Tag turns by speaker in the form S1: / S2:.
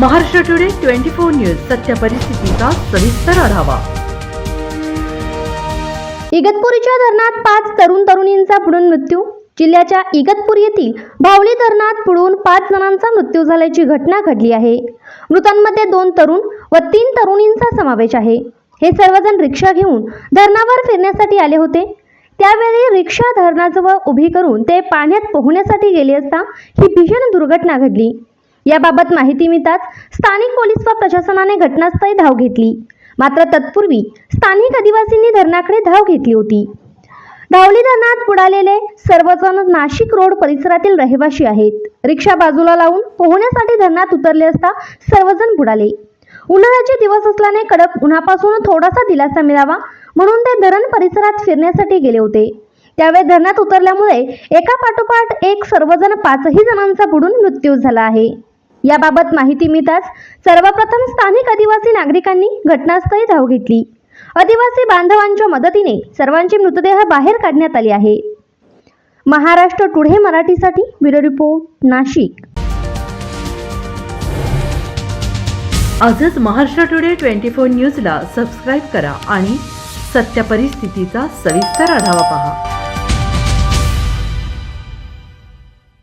S1: Maharashtra today twenty four news सत्य परिस्थितीचा सविस्तर आढावा.
S2: इगतपुरीच्या धरणात पाच तरुण तरुणींचा बुडून मृत्यू. जिल्ह्याच्या इगतपूर येथील भावली धरणात बुडून पाच जणांचा मृत्यू झाल्याची घटना घडली आहे. मृतांमध्ये दोन तरुण व तीन तरुणींचा समावेश आहे. हे सर्वजण रिक्षा घेऊन धरणावर फिरण्यासाठी आले होते. त्यावेळी रिक्षा धरणाजवळ उभी करून ते पाण्यात पोहण्यासाठी गेले असता ही भीषण दुर्घटना घडली. याबाबत माहिती मिळताच स्थानिक पोलीस व प्रशासनाने घटनास्थळी धाव घेतली. मात्र तत्पूर्वी स्थानिक आदिवासींनी धरणाकडे धाव घेतली होती. धावली धरणात बुडालेले सर्वजण नाशिक रोड परिसरातील रहिवासी आहेत. रिक्षा बाजूला लावून पोहण्यासाठी धरणात उतरले असता सर्वजण बुडाले. उन्हाळ्याचे दिवस असल्याने कडक उन्हापासून थोडासा दिलासा मिळावा म्हणून ते धरण परिसरात फिरण्यासाठी गेले होते. त्यावेळी धरणात उतरल्यामुळे एका पाठोपाठ एक सर्वजण पाचही जणांचा बुडून मृत्यू झाला आहे. याबाबत माहिती मिळताच सर्वप्रथम स्थानिक आदिवासी नागरिकांनी घटनास्थळी धाव घेतली. आदिवासी बांधवांच्या मदतीने सर्वांचे मृतदेह बाहेर काढण्यात आले आहे. महाराष्ट्र टुडे मराठीसाठी ब्युरो रिपोर्ट नाशिक.
S1: आजच महाराष्ट्र टुडे ट्वेंटी फोर न्यूजला सबस्क्राईब करा आणि सत्य परिस्थितीचा सविस्तर आढावा पहा.